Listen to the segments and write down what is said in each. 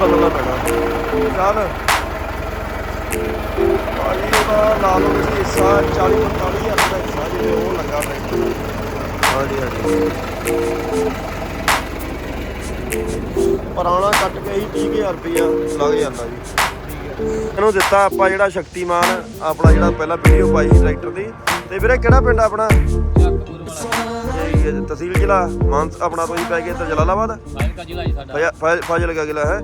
ਬਦਲਣਾ ਪੈਣਾ। ਚੱਲ ਭਾਜੀ ਉਹਦਾ ਲਾ ਲਓ ਤੁਸੀਂ ਹਿੱਸਾ 40 45 ਹਜ਼ਾਰ ਦਾ ਹਿੱਸਾ ਜਿਵੇਂ ਉਹ ਲੱਗਾ ਟਰੈਕਟਰ ਹਾਂਜੀ ਹਾਂਜੀ। ਪੁਰਾਣਾ ਕੱਟ ਕੇ ਹੀ 30000 ਰੁਪਇਆ ਲੱਗ ਜਾਂਦਾ ਜੀ। ਇਹਨੂੰ ਦਿੱਤਾ ਆਪਾਂ ਜਿਹੜਾ ਸ਼ਕਤੀਮਾਨ ਆਪਣਾ ਜਿਹੜਾ ਪਹਿਲਾਂ ਵੀਡੀਓ ਪਾਈ ਸੀ ਟਰੈਕਟਰ ਦੀ। ਤੇ ਵੀਰੇ ਕਿਹੜਾ ਪਿੰਡ ਆਪਣਾ? ਹੈ ਜੀ, ਤਹਿਸੀਲ ਜ਼ਿਲ੍ਹਾ ਮਾਨਸ ਆਪਣਾ ਤੁਸੀਂ ਪੈ ਗਏ ਤੇ ਜਲਾਲਾਬਾਦ? ਫਾਇਲਕਾ ਜ਼ਿਲ੍ਹਾ ਹੀ ਸਾਡਾ। ਫਾਜ਼ਿਲ- ਫਾਜ਼ਿਲ- ਫਾਜ਼ਿਲਕਾ ਜ਼ਿਲ੍ਹਾ ਹੈ?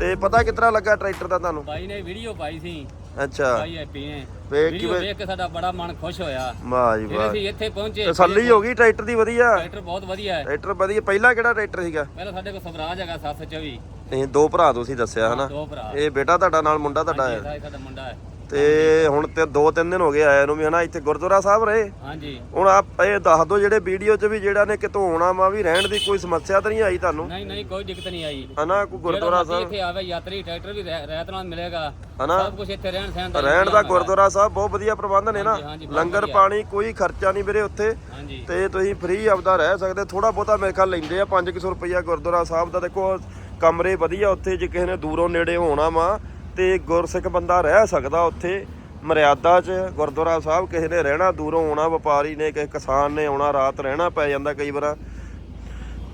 ਤੇ ਪਤਾ ਕਿਤਨਾ ਲੱਗਾ ਟਰੈਕਟਰ ਦਾ ਤੁਹਾਨੂੰ? ਬਾਈ ਨੇ ਵੀਡੀਓ ਪਾਈ ਸੀ। ਅੱਛਾ। ਬਾਈ ਹੈਪੀ ਨੇ ਵੇਖ ਵੀਡੀਓ ਵੇਖ ਕੇ ਸਾਡਾ ਬੜਾ ਮਨ ਖੁਸ਼ ਹੋਇਆ। ਵਾਹ ਜੀ ਵਾਹ ਅਸੀਂ ਇੱਥੇ ਪਹੁੰਚੇ। ਤਸੱਲੀ ਹੋ ਗਈ ਟਰੈਕਟਰ ਦੀ ਵਧੀਆ। ਟਰੈਕਟਰ ਬਹੁਤ ਵਧੀਆ ਹੈ। ਟਰੈਕਟਰ ਵਧੀਆ। ਪਹਿਲਾ ਕਿਹੜਾ ਟਰੈਕਟਰ ਸੀਗਾ? ਪਹਿਲਾਂ ਸਾਡੇ ਕੋਲ ਸਵਰਾਜ ਹੈਗਾ 724 ਇਹ ਦੋ ਭਰਾ ਤੁਸੀਂ ਦੱਸਿਆ ਹਨਾ? ਇਹ ਬੇਟਾ ਤੁਹਾਡਾ ਨਾਲ ਮੁੰਡਾ ਤੁਹਾਡਾ ਹਾਂਜੀ, ਹੈ? ਇਹ ਸਾਡਾ ਮੁੰਡਾ ਹੈ। ਤੇ ਹੁਣ ਤੇ ਦੋ ਤਿੰਨ ਦਿਨ ਹੋ ਗਏ ਆਇਆ ਨੂੰ ਵੀ ਹਨਾ ਇੱਥੇ ਗੁਰਦੁਆਰਾ ਸਾਹਿਬ ਰਹੇ। ਹਾਂਜੀ। ਹੁਣ ਆਪ ਇਹ ਦੱਸ ਦਿਓ ਜਿਹੜੇ ਵੀਡੀਓ 'ਚ ਵੀ ਜਿਹੜਾ ਨੇ ਕਿਤੋਂ ਆਉਣਾ ਵਾ ਵੀ ਰਹਿਣ ਦੀ ਕੋਈ ਸਮੱਸਿਆ ਤਾਂ ਨਹੀਂ ਆਈ ਤੁਹਾਨੂੰ? ਨਹੀਂ ਨਹੀਂ ਕੋਈ ਦਿੱਕਤ ਨਹੀਂ ਆਈ। ਹਨਾ ਕੋਈ ਗੁਰਦੁਆਰਾ ਜਿਹੜਾ ਸਾਹਿਬ ਇੱਥੇ ਆਵੇ ਯਾਤਰੀ ਟਰੈਕਟਰ ਵੀ ਰਹਿ- ਰਹਿਤ ਨਾਲ ਮਿਲੇਗਾ। ਹਨਾ। ਸਭ ਕੁਝ ਇੱਥੇ ਰਹਿਣ ਸਹਿਣ ਦਾ ਰਹਿਣ ਦਾ। ਗੁਰਦੁਆਰਾ ਸਾਹਿਬ ਬਹੁਤ ਵਧੀਆ ਪ੍ਰਬੰਧ ਨੇ ਨਾ। ਹਾਂਜੀ, ਹਾਂਜੀ, ਬਹੁਤ ਲੰਗਰ ਵਧੀਆ। ਪਾਣੀ ਕੋਈ ਖਰਚਾ ਨਹੀਂ ਵੀਰੇ ਉੱਥੇ। ਹਾਂਜੀ। ਤੇ ਤੁਸੀਂ ਫ੍ਰੀ ਆਪਦਾ ਰਹਿ ਸਕਦੇ ਥੋੜਾ ਬਹੁਤਾ ਮੇਰੇ ਖਿਆਲ ਲੈਂਦੇ ਆ 500 ਰੁਪਈਆ ਗੁਰਦੁਆਰਾ ਸਾਹਿਬ ਦਾ। ਦੇਖੋ ਕਮਰੇ ਵਧੀਆ ਉੱਥੇ ਜੇ ਕਿਸੇ ਨੇ ਦੂਰੋਂ ਨੇੜੇ ਹੋਣਾ ਵਾ ਤੇ ਗੁਰਸਿੱਖ ਬੰਦਾ ਰਹਿ ਸਕਦਾ ਉੱਥੇ, ਮਰਿਆਦਾ 'ਚ, ਗੁਰਦੁਆਰਾ ਸਾਹਿਬ ਕਿਸੇ ਨੇ ਰਹਿਣਾ, ਦੂਰੋਂ ਆਉਣਾ, ਵਪਾਰੀ ਨੇ, ਕਿਸੇ ਕਿਸਾਨ ਨੇ ਆਉਣਾ, ਰਾਤ ਰਹਿਣਾ ਪੈ ਜਾਂਦਾ ਕਈ ਵਾਰ।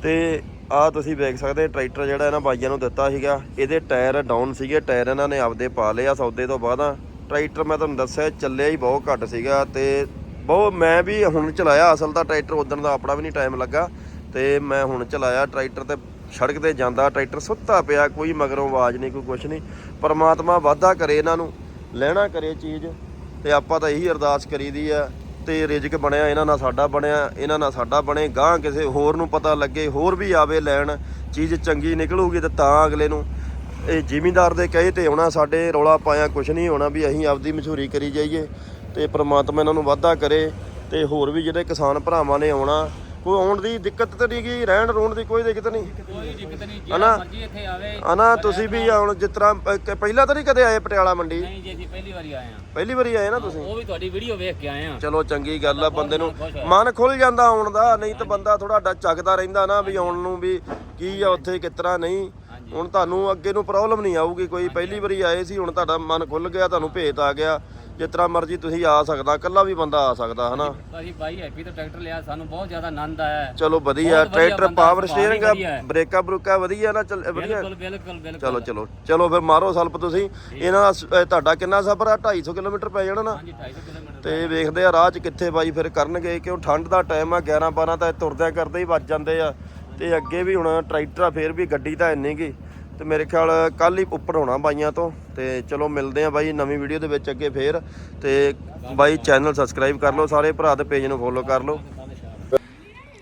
ਤੇ ਆ ਤੁਸੀਂ ਵੇਖ ਸਕਦੇ, ਟਰੈਕਟਰ ਜਿਹੜਾ ਇਹਨਾਂ ਬਾਈਆਂ ਨੂੰ ਦਿੱਤਾ ਸੀਗਾ, ਇਹਦੇ ਟਾਇਰ ਡਾਊਨ ਸੀਗੇ, ਟਾਇਰ ਇਹਨਾਂ ਨੇ ਆਪਦੇ ਪਾ ਲਏ ਆ ਸੌਦੇ ਤੋਂ ਬਾਅਦ। ਆ ਟਰੈਕਟਰ ਮੈਂ ਤੁਹਾਨੂੰ ਦੱਸਿਆ, ਚੱਲਿਆ ਹੀ ਬਹੁਤ ਘੱਟ ਸੀਗਾ ਤੇ ਬਹੁਤ ਮੈਂ ਵੀ ਹੁਣ ਚਲਾਇਆ, ਅਸਲ ਤਾਂ ਟਰੈਕਟਰ ਉਦੋਂ ਦਾ ਆਪਣਾ ਵੀ ਨਹੀਂ ਟਾਈਮ ਲੱਗਾ। ਤੇ ਮੈਂ ਹੁਣ ਚਲਾਇਆ ਟਰੈਕਟਰ ਤੇ ਸੜਕ ਤੇ ਜਾਂਦਾ, ਟਰੈਕਟਰ ਸੁੱਤਾ ਪਿਆ, ਕੋਈ ਮਗਰੋਂ ਆਵਾਜ਼ ਨਹੀਂ, ਕੋਈ ਕੁਛ ਨਹੀਂ। ਪਰਮਾਤਮਾ ਵਾਧਾ ਕਰੇ ਇਹਨਾਂ ਨੂੰ, ਲੈਣਾ ਕਰੇ ਚੀਜ਼, ਤੇ ਆਪਾਂ ਤਾਂ ਇਹੀ ਅਰਦਾਸ ਕਰੀਦੀ ਆ, ਤੇ ਰਿਜ਼ਕ ਬਣਿਆ, ਇਹਨਾਂ ਨਾਲ ਸਾਡਾ ਬਣਿਆ, ਇਹਨਾਂ ਨਾਲ ਸਾਡਾ ਬਣੇ ਗਾਂ ਕਿਸੇ ਹੋਰ ਨੂੰ ਪਤਾ ਲੱਗੇ, ਹੋਰ ਵੀ ਆਵੇ ਲੈਣ, ਚੀਜ਼ ਚੰਗੀ ਨਿਕਲੂਗੀ ਤੇ ਤਾਂ ਅਗਲੇ ਨੂੰ, ਇਹ ਜ਼ਿਮੀਂਦਾਰ ਦੇ ਕਹੇ ਤੇ ਆਉਣਾ, ਸਾਡੇ ਰੌਲਾ ਪਾਇਆ, ਕੁਛ ਨਹੀਂ ਹੋਣਾ, ਵੀ ਅਸੀਂ ਆਪਦੀ ਮਸ਼ਹੂਰੀ ਕਰੀ ਜਾਈਏ, ਤੇ ਪ੍ਰਮਾਤਮਾ ਇਹਨਾਂ ਨੂੰ ਵਾਧਾ ਕਰੇ, ਤੇ ਹੋਰ ਵੀ ਜਿਹੜੇ ਕਿਸਾਨ ਭਰਾਵਾਂ ਨੇ ਆਉਣਾ ਕੋਈ ਆਉਣ ਦੀ ਦਿੱਕਤ ਤਾਂ ਨਹੀਂ ਗੀ ਰਹਿਣ ਰੋਣ ਦੀ ਕੋਈ ਦਿੱਕਤ ਨਹੀਂ। ਕੋਈ ਦਿੱਕਤ ਨਹੀਂ ਹਨਾ? ਮਰਜ਼ੀ ਇੱਥੇ ਆਵੇ। ਹਨਾ ਤੁਸੀਂ ਵੀ ਹੁਣ ਜਿਸ ਤਰ੍ਹਾਂ ਪ- ਕ- ਪਹਿਲਾਂ ਤਾਂ ਨਹੀਂ ਕਦੇ ਆਏ ਪਟਿਆਲਾ ਮੰਡੀ? ਨਹੀਂ ਜੀ ਅਸੀਂ ਪਹਿਲੀ ਵਾਰੀ ਆਏ ਆ ਪਹਿਲੀ ਵਾਰੀ ਆਏ ਨਾ ਤੁਸੀਂ? ਉਹ ਵੀ ਤੁਹਾਡੀ ਵੀਡੀਓ ਵੇਖ ਕੇ ਆਏ ਆ ਚਲੋ ਚੰਗੀ ਗੱਲ ਆ ਬੰਦੇ ਨੂੰ। ਮਨ ਖੁੱਲ ਜਾਂਦਾ ਆਉਣ ਦਾ ਨਹੀਂ ਤਾਂ ਬੰਦਾ ਥੋੜਾ ਡਾ ਚੱਕਦਾ ਰਹਿੰਦਾ ਨਾ ਵੀ ਆਉਣ ਨੂੰ ਵੀ ਕੀ ਆ ਉੱਥੇ ਕਿਸ ਤਰ੍ਹਾਂ ਨਹੀਂ। ਹਾਂਜੀ। ਹੁਣ ਤੁਹਾਨੂੰ ਅੱਗੇ ਨੂੰ ਪ੍ਰੋਬਲਮ ਨਹੀਂ ਆਊਗੀ ਕੋਈ। ਪਹਿਲੀ ਵਾਰੀ ਆਏ ਸੀ ਹੁਣ ਤੁਹਾਡਾ ਮਨ ਖੁੱਲ ਗਿਆ ਤੁਹਾਨੂੰ ਭੇਤ ਆ ਗਿਆ। ਤਰ੍ਹਾਂ ਮਰਜ਼ੀ ਤੁਸੀਂ ਆ ਸਕਦਾ ਇਕੱਲਾ ਵੀ ਬੰਦਾ ਆ ਸਕਦਾ ਹਨਾ? ਅਸੀਂ ਬਾਈ ਹੈਪੀ ਤੋਂ ਟਰੈਕਟਰ ਲਿਆ ਸਾਨੂੰ ਬਹੁਤ ਜ਼ਿਆਦਾ ਆਨੰਦ ਆਇਆ। ਚਲੋ ਵਧੀਆ ਟਰੈਕਟਰ ਪਾਵਰ ਸਟੀਅਰਿੰਗ। ਬ੍ਰੇਕਾਂ ਬਰੂਕਾਂ ਵਧੀਆ ਨਾ ਚੱਲ ਵਧੀਆ। ਬਿਲਕੁਲ ਬਿਲਕੁਲ ਬਿਲਕੁਲ। ਚਲੋ ਚਲੋ ਚਲੋ ਫਿਰ ਮਾਰੋ ਸਲਪ ਤੁਸੀਂ। ਇਹਨਾਂ ਦਾ ਤੁਹਾਡਾ ਕਿੰਨਾ ਸਫ਼ਰ ਆ? 250 ਕਿਲੋਮੀਟਰ ਪੈ ਜਾਣਾ ਨਾ? ਹਾਂਜੀ 250 ਕਿਲੋਮੀਟਰ ਤੇ ਵੇਖਦੇ ਆ ਰਾਹ 'ਚ ਕਿੱਥੇ ਬਾਈ ਫਿਰ ਕਰਨਗੇ ਕਿਉਂ ਠੰਡ ਦਾ ਟਾਈਮ ਆ 11 12 ਤਾਂ ਤੁਰਦਿਆਂ ਕਰਦੇ ਹੀ ਵੱਜ ਜਾਂਦੇ ਆ। ਤੇ ਅੱਗੇ ਵੀ ਹੁਣ ਟਰੈਕਟਰ ਆ ਫੇਰ ਵੀ ਗੱਡੀ ਤਾਂ ਇੰਨੀ ਗੀ ਤੇ ਮੇਰੇ ਖਿਆਲ ਕੱਲ ਹੀ ਉੱਪਰ ਹੋਣਾ ਬਾਈਆਂ ਤੋਂ। ਤੇ ਚਲੋ ਮਿਲਦੇ ਆ ਬਾਈ ਨਵੀਂ ਵੀਡੀਓ ਦੇ ਵਿੱਚ ਅੱਗੇ ਫੇਰ। ਤੇ ਬਾਈ ਚੈਨਲ ਸਬਸਕ੍ਰਾਈਬ ਕਰ ਲਓ ਸਾਰੇ ਭਰਾ ਤੇ ਪੇਜ ਨੂੰ ਫੋਲੋ ਕਰ ਲਓ।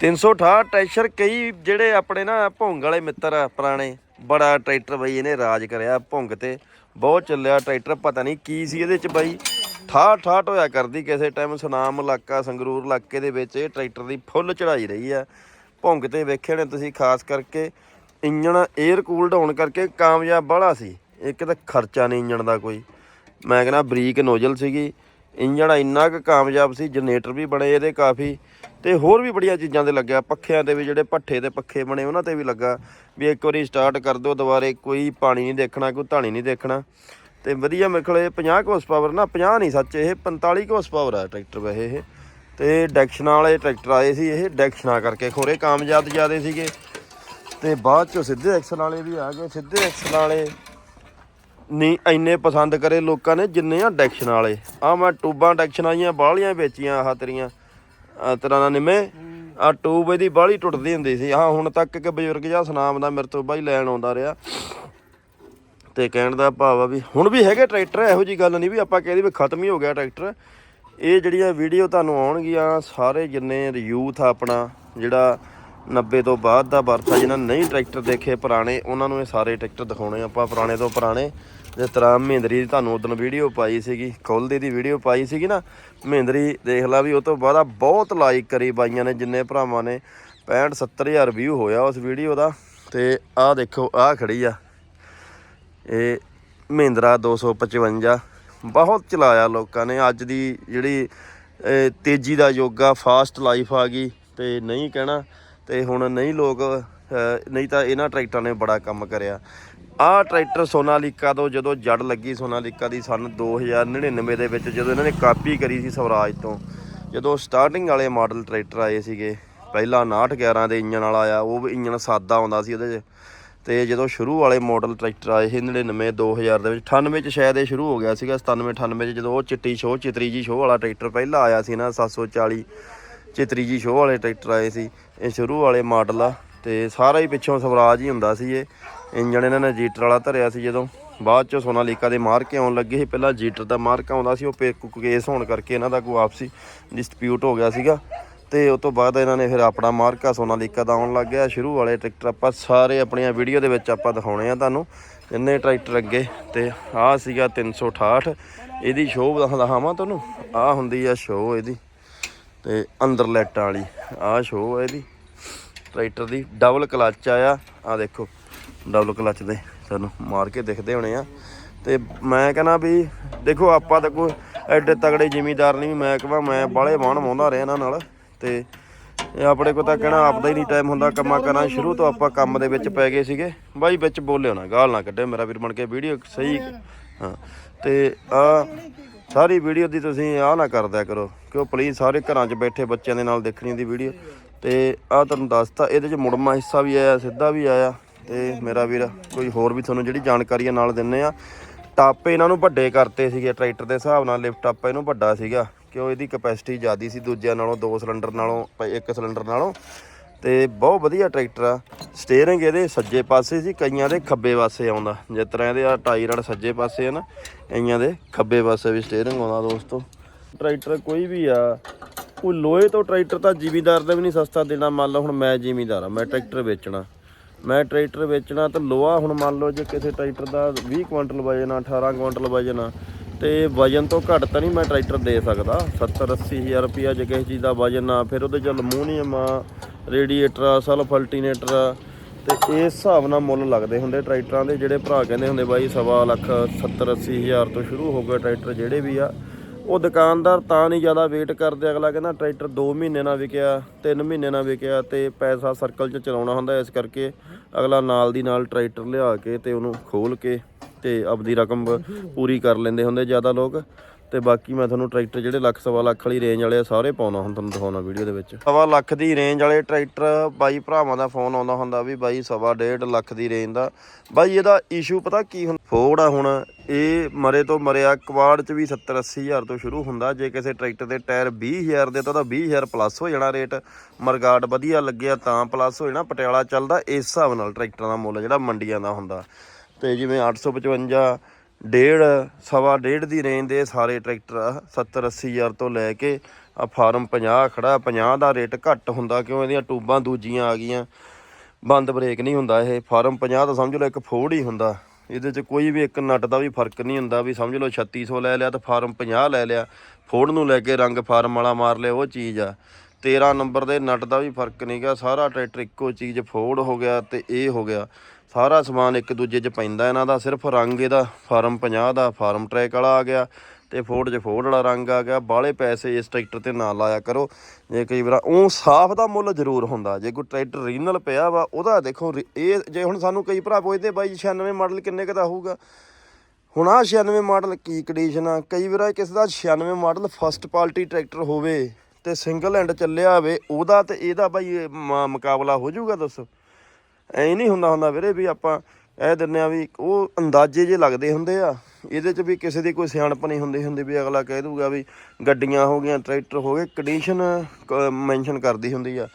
368 ਟਰੈਕਟਰ ਕਈ ਜਿਹੜੇ ਆਪਣੇ ਨਾ ਭੋਂਗ ਵਾਲੇ ਮਿੱਤਰ ਆ ਪੁਰਾਣੇ, ਬੜਾ ਟਰੈਕਟਰ ਬਾਈ ਇਹਨੇ ਰਾਜ ਕਰਿਆ ਭੁੰਗ ਤੇ। ਬਹੁਤ ਚੱਲਿਆ ਟਰੈਕਟਰ, ਪਤਾ ਨਹੀਂ ਕੀ ਸੀ ਇਹਦੇ ਚ ਬਾਈ। ਠਾਠ ਠਾਠ ਹੋਇਆ ਕਰਦੀ ਕਿਸੇ ਟਾਈਮ ਸੁਨਾਮ ਇਲਾਕਾ, ਸੰਗਰੂਰ ਇਲਾਕੇ ਦੇ ਵਿੱਚ ਇਹ ਟਰੈਕਟਰ ਦੀ ਫੁੱਲ ਚੜਾਈ ਰਹੀ ਆ। ਭੁੰਗ ਤੇ ਵੇਖੇ ਨੇ ਤੁਸੀਂ, ਖਾਸ ਕਰਕੇ ਇੰਜਣ 에ਅਰ ਕੂਲਡ ਹੋਣ ਕਰਕੇ ਕਾਮਯਾਬ ਬਾਹਲਾ ਸੀ। ਇੱਕ ਤਾਂ ਖਰਚਾ ਨਹੀਂ ਇੰਜਣ ਦਾ ਕੋਈ। ਮੈਂ ਕਹਿੰਦਾ ਬਰੀਕ ਨੋਜ਼ਲ ਸੀਗੀ। ਇੰਜਣ ਇੰਨਾ ਕੁ ਕਾਮਯਾਬ ਸੀ, ਜਨਰੇਟਰ ਵੀ ਬਣੇ ਇਹਦੇ ਕਾਫੀ ਤੇ ਹੋਰ ਵੀ ਬੜੀਆਂ ਚੀਜ਼ਾਂ ਤੇ ਲੱਗਿਆ। ਪੱਖਿਆਂ ਤੇ ਵੀ ਜਿਹੜੇ ਪੱਠੇ ਤੇ ਪੱਖੇ ਬਣੇ ਉਹਨਾਂ ਤੇ ਵੀ ਲੱਗਾ। ਵੀ ਇੱਕ ਵਾਰੀ ਸਟਾਰਟ ਕਰ ਦਿਓ ਦੁਬਾਰੇ, ਕੋਈ ਪਾਣੀ ਨਹੀਂ ਦੇਖਣਾ, ਕੋਈ ਧਾਣੀ ਨਹੀਂ ਦੇਖਣਾ। ਤੇ ਵਧੀਆ ਮੇਰੇ ਕੋਲ ਇਹ 50 ਕੁ ਪਾਵਰ ਨਾ 50 ਨਹੀਂ ਸੱਚ, ਇਹ 45 ਕੁ ਪਾਵਰ ਆ ਟਰੈਕਟਰ ਵੈਸੇ ਇਹ। ਤੇ ਡੈਕਸ਼ਨਾਂ ਵਾਲੇ ਟਰੈਕਟਰ ਆਏ ਸੀ ਇਹ ਡੈਕਸ਼ਨਾਂ ਕਰਕੇ ਖੋਰੇ ਕਾਮਯਾਬ ਜ਼ਿਆਦੇ ਸੀਗੇ। ਤੇ ਬਾਅਦ ਚੋਂ ਸਿੱਧੇ ਐਕਸਲ ਵਾਲੇ ਵੀ ਆ ਗਏ, ਸਿੱਧੇ ਐਕਸਲ ਵਾਲੇ ਨਹੀਂ, ਇੰਨੇ ਪਸੰਦ ਕਰੇ ਲੋਕਾਂ ਨੇ ਜਿੰਨੇ ਆ ਡੈਕਸ਼ਨ ਵਾਲੇ ਆ ਮੈਂ ਟੂਬਾਂ ਡੈਕਸ਼ਨ ਆਈਆਂ, ਬਾਹਲੀਆਂ ਵੇਚੀਆਂ ਆਹ ਤੇਰੀਆਂ, ਆਹ ਤਰ੍ਹਾਂ ਨਿਮੇ ਨਿੰਮੇ। ਆ ਟੂਬ ਇਹਦੀ ਬਾਹਲੀ ਟੁੱਟਦੀ ਹੁੰਦੀ ਸੀ। ਹਾਂ ਹੁਣ ਤੱਕ ਕਿ ਬਜ਼ੁਰਗ ਜਿਹਾ ਸੁਨਾਮ ਦਾ ਮੇਰੇ ਤੋਂ ਬਾਈ ਲੈਣ ਆਉਂਦਾ ਰਿਹਾ। ਤੇ ਕਹਿਣ ਦਾ ਭਾਵ ਆ ਵੀ ਹੁਣ ਵੀ ਹੈਗੇ ਟਰੈਕਟਰ, ਇਹੋ ਜੀ ਗੱਲ ਨਹੀਂ ਵੀ ਆਪਾਂ ਕਹਿੰਦੇ ਵੀ ਖਤਮ ਹੀ ਹੋ ਗਿਆ ਟਰੈਕਟਰ। ਇਹ ਜਿਹੜੀਆਂ ਵੀਡੀਓ ਤੁਹਾਨੂੰ ਆਉਣਗੀਆਂ, ਸਾਰੇ ਜਿੰਨੇ ਯੂਥ ਆ ਆਪਣਾ, ਜਿਹੜਾ 90 ਤੋਂ ਬਾਅਦ ਦਾ ਵਰਤ ਆ ਜਿਹਨਾਂ ਨਹੀਂ ਟਰੈਕਟਰ ਦੇਖੇ ਪੁਰਾਣੇ, ਉਹਨਾਂ ਨੂੰ ਇਹ ਸਾਰੇ ਟਰੈਕਟਰ ਦਿਖਾਉਣੇ ਆਪਾਂ ਪੁਰਾਣੇ ਤੋਂ ਪੁਰਾਣੇ, ਜਿਸ ਤਰ੍ਹਾਂ ਮਹਿੰਦਰੀ ਦੀ ਤੁਹਾਨੂੰ ਉਦੋਂ ਵੀਡੀਓ ਪਾਈ ਸੀਗੀ ਖੁੱਲਦੇ ਦੀ ਵੀਡੀਓ ਪਾਈ ਸੀਗੀ ਨਾ, ਮਹਿੰਦਰੀ ਦੇਖ ਲਾ ਵੀ ਉਹ ਤੋਂ ਬਾਅਦ ਬਹੁਤ ਲਾਈਕ ਕਰੀ ਬਾਈਆਂ ਨੇ, ਜਿੰਨੇ ਭਰਾਵਾਂ ਨੇ 65 70000 ਵਿਊ ਹੋਇਆ ਉਸ ਵੀਡੀਓ ਦਾ। ਤੇ ਆਹ ਦੇਖੋ ਆਹ ਖੜੀ ਆ। ਇਹ ਮਹਿੰਦਰਾ 255 ਬਹੁਤ ਚਲਾਇਆ ਲੋਕਾਂ ਨੇ। ਅੱਜ ਦੀ ਜਿਹੜੀ, ਇਹ ਤੇਜ਼ੀ ਦਾ ਯੁੱਗ ਆ ਫਾਸਟ ਲਾਈਫ ਆ ਗਈ। ਤੇ ਨਹੀਂ ਕਹਿਣਾ ਤੇ ਹੁਣ ਨਹੀਂ ਲੋਕ ਨਹੀਂ ਤਾਂ ਇਹਨਾਂ ਟਰੈਕਟਰਾਂ ਨੇ ਬੜਾ ਕੰਮ ਕਰਿਆ। ਆਹ ਟਰੈਕਟਰ ਸੋਨਾਲੀਕਾ ਤੋਂ ਜਦੋਂ ਜੜ ਲੱਗੀ, ਸੋਨਾਲੀਕਾ ਦੀ ਸਨ 2099 ਦੇ ਵਿੱਚ, ਜਦੋਂ ਇਹਨਾਂ ਨੇ ਕਾਪੀ ਕਰੀ ਸੀ ਸਵਰਾਜ ਤੋਂ, ਜਦੋਂ ਸਟਾਰਟਿੰਗ ਵਾਲੇ ਮਾਡਲ ਟਰੈਕਟਰ ਆਏ ਸੀਗੇ, ਪਹਿਲਾਂ 6911 ਦੇ ਇੰਜਨ ਵਾਲਾ ਆਇਆ, ਉਹ ਵੀ ਇੰਜਨ ਸਾਦਾ ਆਉਂਦਾ ਸੀ ਉਹਦੇ 'ਚ। ਤੇ ਜਦੋਂ ਸ਼ੁਰੂ ਵਾਲੇ ਮਾਡਲ ਟਰੈਕਟਰ ਆਏ ਸੀ 99 2000 ਦੇ ਵਿੱਚ 98 ਚ ਸ਼ਾਇਦ ਇਹ ਸ਼ੁਰੂ ਹੋ ਗਿਆ ਸੀਗਾ 97 98 ਚ ਜਦੋਂ ਉਹ ਚਿੱਟੀ ਸ਼ੋਅ, ਚਿਤਰੀ ਜੀ ਸ਼ੋਅ ਵਾਲਾ ਟਰੈਕਟਰ ਪਹਿਲਾਂ ਆਇਆ ਸੀ ਨਾ 740 ਚਿਤਰੀ ਜੀ ਸ਼ੋਅ ਵਾਲੇ ਟਰੈਕਟਰ ਆਏ ਸੀ, ਇਹ ਸ਼ੁਰੂ ਵਾਲੇ ਮਾਡਲ ਆ ਤੇ ਸਾਰਾ ਹੀ ਪਿੱਛੋਂ ਸਵਰਾਜ ਹੀ ਹੁੰਦਾ ਸੀ ਇਹ। ਇੰਜਣ ਇਹਨਾਂ ਨੇ ਜੀਟਰ ਵਾਲਾ ਧਰਿਆ ਸੀ ਜਦੋਂ। ਬਾਅਦ 'ਚੋਂ ਸੋਨਾਲੀਕਾ ਦੇ ਮਾਰਕੇ ਆਉਣ ਲੱਗੇ ਸੀ। ਪਹਿਲਾਂ ਜੀਟਰ ਦਾ ਮਾਰਕ ਆਉਂਦਾ ਸੀ, ਉਹ ਪੇ ਕੇਸ ਹੋਣ ਕਰਕੇ ਇਹਨਾਂ ਦਾ ਕੋਈ ਆਪਸੀ ਡਿਸਪਿਊਟ ਹੋ ਗਿਆ ਸੀਗਾ। ਤੇ ਉਸ ਤੋਂ ਬਾਅਦ ਇਹਨਾਂ ਨੇ ਫਿਰ ਆਪਣਾ ਮਾਰਕਾ ਸੋਨਾਲੀਕਾ ਦਾ ਆਉਣ ਲੱਗ ਗਿਆ। ਸ਼ੁਰੂ ਵਾਲੇ ਟਰੈਕਟਰ ਆਪਾਂ ਸਾਰੇ ਆਪਣੀਆਂ ਵੀਡੀਓ ਦੇ ਵਿੱਚ ਆਪਾਂ ਦਿਖਾਉਣੇ ਆ ਤੁਹਾਨੂੰ। ਜਿੰਨੇ ਟਰੈਕਟਰ ਅੱਗੇ ਤੇ ਆਹ ਸੀਗਾ 368 ਇਹਦੀ ਸ਼ੋਅ ਦਿਖਾਵਾਂ ਤੁਹਾਨੂੰ? ਆਹ ਹੁੰਦੀ ਆ ਸ਼ੋਅ ਇਹਦੀ। ਤੇ ਅੰਦਰ ਲਾਈਟਾਂ ਵਾਲੀ। ਆਹ ਸ਼ੋਅ ਹੈ ਇਹਦੀ। ਟਰੈਕਟਰ ਦੀ ਡਬਲ ਕਲੱਚ ਆਇਆ। ਆ ਦੇਖੋ ਡਬਲ ਕਲੱਚ ਦੇ। ਤੁਹਾਨੂੰ ਮਾਰ ਕੇ ਦਿਖਦੇ ਹੋਣੇ ਆ। ਤੇ ਮੈਂ ਕਹਿੰਦਾ ਵੀ ਦੇਖੋ, ਆਪਾਂ ਤਾਂ ਕੋਈ ਐਡੇ ਤਗੜੇ ਜ਼ਿਮੀਦਾਰ ਨਹੀਂ। ਮੈਂ ਕਹਾਂ, ਮੈਂ ਬਾਲੇ ਵਾਹਣ ਵਾਉਂਦਾ ਰਿਹਾ ਇਹਨਾਂ ਨਾਲ। ਤੇ ਆਪਣੇ ਕੋ ਤਾਂ ਕਹਿਣਾ ਆਪਦਾ ਹੀ ਨਹੀਂ ਟਾਈਮ ਹੁੰਦਾ। ਕੰਮਾਂ ਕਰਾਂ ਸ਼ੁਰੂ ਤੋਂ ਆਪਾਂ ਕੰਮ ਦੇ ਵਿੱਚ ਪੈ ਗਏ ਸੀਗੇ। ਬਾਈ, ਵਿੱਚ ਬੋਲਿਓ ਨਾ, ਗਾਲ ਨਾ ਕੱਢੇ ਮੇਰਾ ਵੀਰ ਬਣ ਕੇ ਵੀਡੀਓ ਸਹੀ ਹਾਂ। ਤੇ ਆ ਸਾਰੀ ਵੀਡੀਓ ਦੀ ਤੁਸੀਂ ਆਹ ਨਾ ਕਰਦਿਆ ਕਰੋ ਕਿਉਂ ਪਲੀਜ਼ ਸਾਰੇ ਘਰਾਂ 'ਚ ਬੈਠੇ ਬੱਚਿਆਂ ਦੇ ਨਾਲ ਦੇਖਣੀ ਦੀ ਵੀਡੀਓ। ਤੇ ਆਹ ਤੁਹਾਨੂੰ ਦੱਸਤਾ, ਇਹਦੇ 'ਚ ਮੁੜਮਾ ਹਿੱਸਾ ਵੀ ਆਇਆ, ਸਿੱਧਾ ਵੀ ਆਇਆ। ਤੇ ਮੇਰਾ ਵੀਰ, ਕੋਈ ਹੋਰ ਵੀ ਤੁਹਾਨੂੰ ਜਿਹੜੀ ਜਾਣਕਾਰੀ ਆ, ਨਾਲ ਦਿੰਨੇ ਆ। ਟਾਪੇ ਇਹਨਾਂ ਨੂੰ ਵੱਡੇ ਕਰਤੇ ਸੀਗੇ, ਟਰੈਕਟਰ ਦੇ ਹਿਸਾਬ ਨਾਲ ਲਿਫਟ ਅਪ ਇਹਨੂੰ ਵੱਡਾ ਸੀਗਾ। ਕਿਉਂ ਇਹਦੀ ਕਪੈਸਿਟੀ ਜ਼ਿਆਦੀ ਸੀ ਦੂਜਿਆਂ ਨਾਲੋਂ, ਦੋ ਸਿਲੰਡਰ ਨਾਲੋਂ ਪ- ਇੱਕ ਸਿਲੰਡਰ ਨਾਲੋਂ। ਤੇ ਬਹੁਤ ਵਧੀਆ ਟਰੈਕਟਰ ਆ। ਸਟੀਅਰਿੰਗ ਇਹਦੇ ਸੱਜੇ ਪਾਸੇ ਸੀ, ਕਈਆਂ ਦੇ ਖੱਬੇ ਪਾਸੇ ਆਉਂਦਾ। ਜਿਸ ਤਰ੍ਹਾਂ ਇਹਦੇ ਆ ਟਾਈ ਰੜ ਸੱਜੇ ਪਾਸੇ ਆ ਨਾ, ਕਈਆਂ ਦੇ ਖੱਬੇ ਪਾਸੇ ਵੀ ਸਟੀਅਰਿੰਗ ਆਉਂਦਾ ਦੋਸਤੋ। ਟਰੈਕਟਰ ਕੋਈ ਵੀ ਆ ਉਹ ਲੋਹੇ ਤੋਂ ਟਰੈਕਟਰ ਤਾਂ ਜ਼ਿਮੀਦਾਰ ਦਾ ਵੀ ਨਹੀਂ ਸਸਤਾ ਦੇਣਾ। ਮੰਨ ਲਓ ਹੁਣ ਮੈਂ ਜ਼ਿਮੀਦਾਰ ਆ, ਮੈਂ ਟਰੈਕਟਰ ਵੇਚਣਾ। ਮੈਂ ਟਰੈਕਟਰ ਵੇਚਣਾ ਤਾਂ ਲੋਹਾ ਹੁਣ ਮੰਨ ਲਓ ਜੇ ਕਿਸੇ ਟਰੈਕਟਰ ਦਾ 20 ਕੁਇੰਟਲ ਵਜਨ ਆ 18 ਕੁਇੰਟਲ ਵਜਨ ਆ, ਤੇ ਵਜਨ ਤੋਂ ਘੱਟ ਤਾਂ ਨਹੀਂ ਮੈਂ ਟਰੈਕਟਰ ਦੇ ਸਕਦਾ। 70 80 ਹਜ਼ਾਰ ਰੁਪਿਆ ਜੇ ਕਿਸੇ ਚੀਜ਼ ਦਾ ਵਜਨ ਆ, ਫਿਰ ਉਹਦੇ ਚ ਅਲਮੂਨੀਅਮ ਆ ਰੇਡੀਏਟਰ ਆ, ਸਲਫ ਅਲਟੀਨੇਟਰ ਆ। ਤੇ ਇਸ ਹਿਸਾਬ ਨਾਲ ਮੁੱਲ ਲੱਗਦੇ ਹੁੰਦੇ ਟਰੈਕਟਰਾਂ ਦੇ, ਜਿਹੜੇ ਭਰਾ ਕਹਿੰਦੇ ਹੁੰਦੇ ਬਾਈ ਸਵਾ ਲੱਖ 70 80 ਹਜ਼ਾਰ ਤੋਂ ਸ਼ੁਰੂ ਹੋ ਗਏ ਟਰੈਕਟਰ ਜਿਹੜੇ ਵੀ ਆ। ਉਹ ਦੁਕਾਨਦਾਰ ਤਾਂ ਨਹੀਂ ਜ਼ਿਆਦਾ ਵੇਟ ਕਰਦੇ, ਅਗਲਾ ਕਹਿੰਦਾ ਟਰੈਕਟਰ 2 ਮਹੀਨੇ ਨਾਲ ਵਿਕਿਆ 3 ਮਹੀਨੇ ਨਾਲ ਵਿਕਿਆ ਤੇ ਪੈਸਾ ਸਰਕਲ 'ਚ ਚਲਾਉਣਾ ਹੁੰਦਾ ਇਸ ਕਰਕੇ ਅਗਲਾ ਨਾਲ ਦੀ ਨਾਲ ਟਰੈਕਟਰ ਲਿਆ ਕੇ ਤੇ ਉਹਨੂੰ ਖੋਲ ਕੇ ਤੇ ਆਪਦੀ ਰਕਮ ਪੂਰੀ ਕਰ ਲੈਂਦੇ ਹੁੰਦੇ ਜ਼ਿਆਦਾ ਲੋਕ। ਤੇ ਬਾਕੀ ਮੈਂ ਤੁਹਾਨੂੰ ਟਰੈਕਟਰ ਜਿਹੜੇ ਲੱਖ ਸਵਾ ਲੱਖ ਵਾਲੀ ਰੇਂਜ ਵਾਲੇ ਆ, ਸਾਰੇ ਪਾਉਣਾ ਹੁਣ ਤੁਹਾਨੂੰ ਦਿਖਾਉਣਾ ਵੀਡੀਓ ਦੇ ਵਿੱਚ। ਸਵਾ ਲੱਖ ਦੀ ਰੇਂਜ ਵਾਲੇ ਟਰੈਕਟਰ ਬਾਈ ਭਰਾਵਾਂ ਦਾ ਫੋਨ ਆਉਂਦਾ ਹੁੰਦਾ ਵੀ ਬਾਈ ਸਵਾ ਡੇਢ ਲੱਖ ਦੀ ਰੇਂਜ ਦਾ। ਬਾਈ ਇਹਦਾ ਇਸ਼ੂ ਪਤਾ ਕੀ ਹੁੰਦਾ? ਫੋਰਡ ਆ ਹੁਣ, ਇਹ ਮਰੇ ਤੋਂ ਮਰਿਆ ਕਵਾੜ ਚ ਵੀ 70 80 ਹਜ਼ਾਰ ਤੋਂ ਸ਼ੁਰੂ ਹੁੰਦਾ। ਜੇ ਕਿਸੇ ਟਰੈਕਟਰ ਦੇ ਟਾਇਰ 20 ਹਜ਼ਾਰ ਦੇ ਤਾਂ ਉਹਦਾ 20 ਹਜ਼ਾਰ ਪਲੱਸ ਹੋ ਜਾਣਾ ਰੇਟ ਮਰਗਾਟ ਵਧੀਆ ਲੱਗਿਆ ਤਾਂ ਪਲੱਸ ਹੋ ਜਾਣਾ, ਪਟਿਆਲਾ ਚੱਲਦਾ ਇਸ ਹਿਸਾਬ ਨਾਲ ਟਰੈਕਟਰਾਂ ਦਾ ਮੁੱਲ ਜਿਹੜਾ ਮੰਡੀਆਂ ਦਾ ਹੁੰਦਾ। ਤੇ ਜਿਵੇਂ 855 ਡੇਢ, ਸਵਾ ਡੇਢ ਦੀ ਰੇਂਜ ਦੇ ਸਾਰੇ ਟਰੈਕਟਰ ਆ 70 80 ਹਜ਼ਾਰ ਤੋਂ ਲੈ ਕੇ ਆ ਫਾਰਮ 50 ਖੜਾ 50 ਦਾ ਰੇਟ ਘੱਟ ਹੁੰਦਾ ਕਿਉਂ? ਇਹਦੀਆਂ ਟੂਬਾਂ ਦੂਜੀਆਂ ਆ ਗਈਆਂ। ਬੰਦ ਬ੍ਰੇਕ ਨਹੀਂ ਹੁੰਦਾ ਇਹ। ਫਾਰਮ 50 ਤਾਂ ਸਮਝ ਲਓ ਇੱਕ ਫੋੜ ਹੀ ਹੁੰਦਾ। ਇਹਦੇ 'ਚ ਕੋਈ ਵੀ ਇੱਕ ਨਟ ਦਾ ਵੀ ਫ਼ਰਕ ਨਹੀਂ ਹੁੰਦਾ ਵੀ ਸਮਝ ਲਓ 3600 ਲੈ ਲਿਆ ਤਾਂ ਫਾਰਮ 50 ਲੈ ਲਿਆ। ਫੋੜ ਨੂੰ ਲੈ ਕੇ ਰੰਗ ਫਾਰਮ ਵਾਲਾ ਮਾਰ ਲਿਆ, ਉਹ ਚੀਜ਼ ਆ। 13 ਨੰਬਰ ਦੇ ਨਟ ਦਾ ਵੀ ਫ਼ਰਕ ਨਹੀਂਗਾ ਸਾਰਾ ਟਰੈਕਟਰ ਇੱਕੋ ਚੀਜ਼ ਫੋੜ ਹੋ ਗਿਆ ਤੇ ਇਹ ਹੋ ਗਿਆ। ਸਾਰਾ ਸਮਾਨ ਇੱਕ ਦੂਜੇ 'ਚ ਪੈਂਦਾ ਇਹਨਾਂ ਦਾ, ਸਿਰਫ ਰੰਗ ਇਹਦਾ, ਫਾਰਮ 50 ਦਾ, ਫਾਰਮ ਟਰੈਕ ਵਾਲਾ ਆ ਗਿਆ ਤੇ ਫੋਰਡ 'ਚ ਫੋਰਡ ਵਾਲਾ ਰੰਗ ਆ ਗਿਆ, ਬਾਹਲੇ ਪੈਸੇ ਇਸ ਟਰੈਕਟਰ ਤੇ ਨਾ ਲਾਇਆ ਕਰੋ। ਜੇ ਕਈ ਵਾਰ ਉਹ ਸਾਫ਼ ਦਾ ਮੁੱਲ ਜ਼ਰੂਰ ਹੁੰਦਾ, ਜੇ ਕੋਈ ਟਰੈਕਟਰ ਰੀਨਲ ਪਿਆ ਵਾ, ਉਹਦਾ ਦੇਖੋ ਰੀ- ਇਹ ਜੇ ਹੁਣ ਸਾਨੂੰ ਕਈ ਭਰਾ ਪੁੱਛਦੇ, ਬਾਈ 96 ਮਾਡਲ ਕਿੰਨੇ ਕੁ ਦਾ ਹੋਊਗਾ? ਹੁਣ ਆ 96 ਮਾਡਲ ਕੀ ਕੰਡੀਸ਼ਨ ਆ? ਕਈ ਵਾਰ ਕਿਸੇ ਦਾ 96 ਮਾਡਲ ਫਸਟ ਪਾਰਟੀ ਟਰੈਕਟਰ ਹੋਵੇ ਤੇ ਸਿੰਗਲ ਹੈਂਡ ਚੱਲਿਆ ਹੋਵੇ, ਉਹਦਾ ਤੇ ਇਹਦਾ ਬਾਈ ਮ- ਮੁਕਾਬਲਾ ਹੋ ਜਾਊਗਾ, ਦੱਸੋ। ਐ ਨਹੀਂ ਹੁੰਦਾ ਹੁੰਦਾ ਵੀਰੇ ਵੀ ਆਪਾਂ ਇਹ ਦਿੰਨੇ ਆ ਵੀ ਉਹ ਅੰਦਾਜ਼ੇ ਜੇ ਲੱਗਦੇ ਹੁੰਦੇ ਆ। ਇਹਦੇ 'ਚ ਵੀ ਕਿਸੇ ਦੀ ਕੋਈ ਸਿਆਣਪ ਨਹੀਂ ਹੁੰਦੀ ਹੁੰਦੀ ਵੀ ਅਗਲਾ ਕਹਿ ਦੂਗਾ ਵੀ ਗੱਡੀਆਂ ਹੋ ਗਈਆਂ, ਟਰੈਕਟਰ ਹੋ ਗਏ ਕੰਡੀਸ਼ਨ ਮੈਂਸ਼ਨ ਕਰਦੀ ਹੁੰਦੀ ਆ।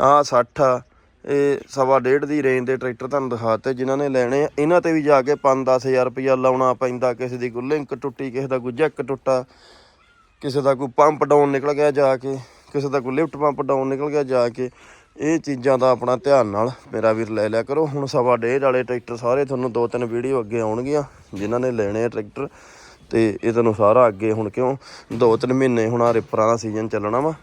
ਆ 60 ਆ, ਇਹ ਸਵਾ ਡੇਢ ਦੀ ਰੇਂਜ ਦੇ ਟਰੈਕਟਰ ਤੁਹਾਨੂੰ ਦਿਖਾਤੇ, ਜਿਨ੍ਹਾਂ ਨੇ ਲੈਣੇ ਆ। ਇਹਨਾਂ ਤੇ ਵੀ ਜਾ ਕੇ 5-10000 ਰੁਪਇਆ ਲਾਉਣਾ ਪੈਂਦਾ, ਕਿਸੇ ਦੀ ਕੋਈ ਲਿੰਕ ਟੁੱਟੀ, ਕਿਸੇ ਦਾ ਕੋਈ ਜੈਕ ਟੁੱਟਾ, ਕਿਸੇ ਦਾ ਕੋਈ ਪੰਪ ਡਾਊਨ ਨਿਕਲ ਗਿਆ ਜਾ ਕੇ, ਕਿਸੇ ਦਾ ਕੋਈ ਲਿਫਟ ਪੰਪ ਡਾਊਨ ਨਿਕਲ ਗਿਆ ਜਾ ਕੇ। ਇਹ ਚੀਜ਼ਾਂ ਦਾ ਆਪਣਾ ਧਿਆਨ ਨਾਲ ਮੇਰਾ ਵੀਰ ਲੈ ਲਿਆ ਕਰੋ। ਹੁਣ ਸਵਾ ਡੇਢ ਵਾਲੇ ਟਰੈਕਟਰ ਸਾਰੇ ਤੁਹਾਨੂੰ ਦੋ ਤਿੰਨ ਵੀਡੀਓ ਅੱਗੇ ਆਉਣਗੀਆਂ, ਜਿਨ੍ਹਾਂ ਨੇ ਲੈਣੇ ਆ ਟਰੈਕਟਰ। ਤੇ ਇਹ ਤੁਹਾਨੂੰ ਸਾਰਾ ਅੱਗੇ ਹੁਣ ਕਿਉਂ? ਦੋ ਤਿੰਨ ਮਹੀਨੇ ਹੁਣ ਆ ਰਿਪਰਾਂ ਦਾ ਸੀਜ਼ਨ ਚੱਲਣਾ ਵਾ।